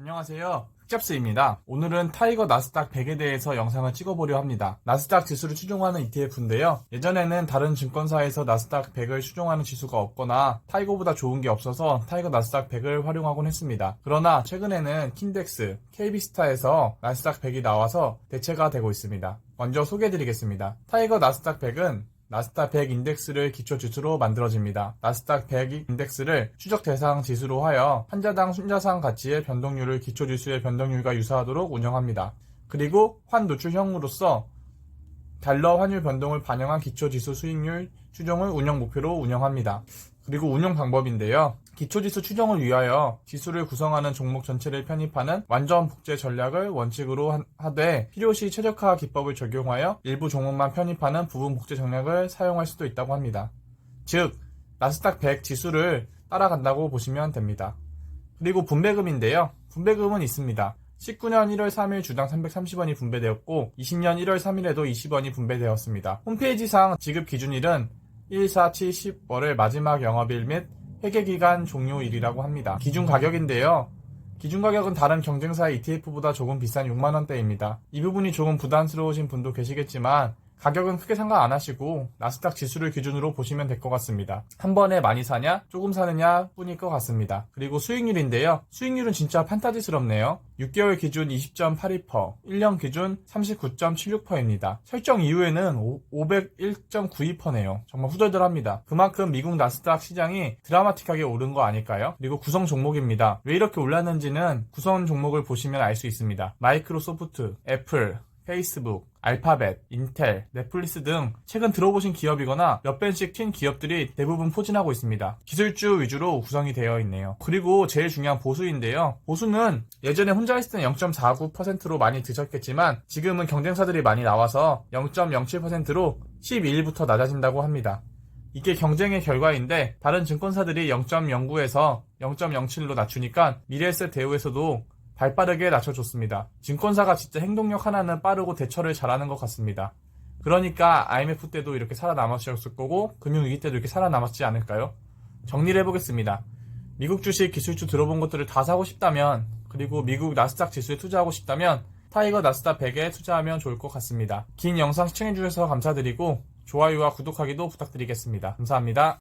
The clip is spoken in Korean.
안녕하세요. 흑잡스입니다. 오늘은 타이거 나스닥 100에 대해서 영상을 찍어보려 합니다. 나스닥 지수를 추종하는 ETF인데요. 예전에는 다른 증권사에서 나스닥 100을 추종하는 지수가 없거나 타이거보다 좋은 게 없어서 타이거 나스닥 100을 활용하곤 했습니다. 그러나 최근에는 킨덱스, KB스타에서 나스닥 100이 나와서 대체가 되고 있습니다. 먼저 소개해드리겠습니다. 타이거 나스닥 100은 나스닥 100 인덱스를 기초 지수로 만들어집니다. 나스닥 100 인덱스를 추적 대상 지수로 하여 한자당 순자산 가치의 변동률을 기초 지수의 변동률과 유사하도록 운영합니다. 그리고 환 노출형으로서 달러 환율 변동을 반영한 기초 지수 수익률 추정을 운영 목표로 운영합니다. 그리고 운영 방법인데요. 기초지수 추정을 위하여 지수를 구성하는 종목 전체를 편입하는 완전 복제 전략을 원칙으로 한- 하되 필요시 최적화 기법을 적용하여 일부 종목만 편입하는 부분 복제 전략을 사용할 수도 있다고 합니다. 즉, 나스닥 100 지수를 따라간다고 보시면 됩니다. 그리고 분배금인데요. 분배금은 있습니다. 19년 1월 3일 주당 330원이 분배되었고 20년 1월 3일에도 20원이 분배되었습니다. 홈페이지상 지급 기준일은 1, 4, 7, 10월의 마지막 영업일 및 회계기간 종료일이라고 합니다. 기준 가격인데요. 기준 가격은 다른 경쟁사의 ETF보다 조금 비싼 6만원대입니다. 이 부분이 조금 부담스러우신 분도 계시겠지만 가격은 크게 상관 안 하시고 나스닥 지수를 기준으로 보시면 될 것 같습니다. 한 번에 많이 사냐 조금 사느냐 뿐일 것 같습니다. 그리고 수익률인데요. 수익률은 진짜 판타지스럽네요. 6개월 기준 20.82%, 1년 기준 39.76%입니다. 설정 이후에는 501.92%네요. 정말 후덜덜합니다. 그만큼 미국 나스닥 시장이 드라마틱하게 오른 거 아닐까요? 그리고 구성 종목입니다. 왜 이렇게 올랐는지는 구성 종목을 보시면 알 수 있습니다. 마이크로소프트, 애플, 페이스북, 알파벳, 인텔, 넷플릭스 등 최근 들어보신 기업이거나 몇 벤씩 튄 기업들이 대부분 포진하고 있습니다. 기술주 위주로 구성이 되어 있네요. 그리고 제일 중요한 보수인데요. 보수는 예전에 혼자 있을 때는 0.49%로 많이 드셨겠지만 지금은 경쟁사들이 많이 나와서 0.07%로 12일부터 낮아진다고 합니다. 이게 경쟁의 결과인데 다른 증권사들이 0.09에서 0.07로 낮추니까 미래에셋 대우에서도 발빠르게 낮춰줬습니다. 증권사가 진짜 행동력 하나는 빠르고 대처를 잘하는 것 같습니다. 그러니까 IMF 때도 이렇게 살아남으셨을 거고 금융위기 때도 이렇게 살아남았지 않을까요? 정리를 해보겠습니다. 미국 주식 기술주 들어본 것들을 다 사고 싶다면 그리고 미국 나스닥 지수에 투자하고 싶다면 타이거 나스닥 100에 투자하면 좋을 것 같습니다. 긴 영상 시청해주셔서 감사드리고 좋아요와 구독하기도 부탁드리겠습니다. 감사합니다.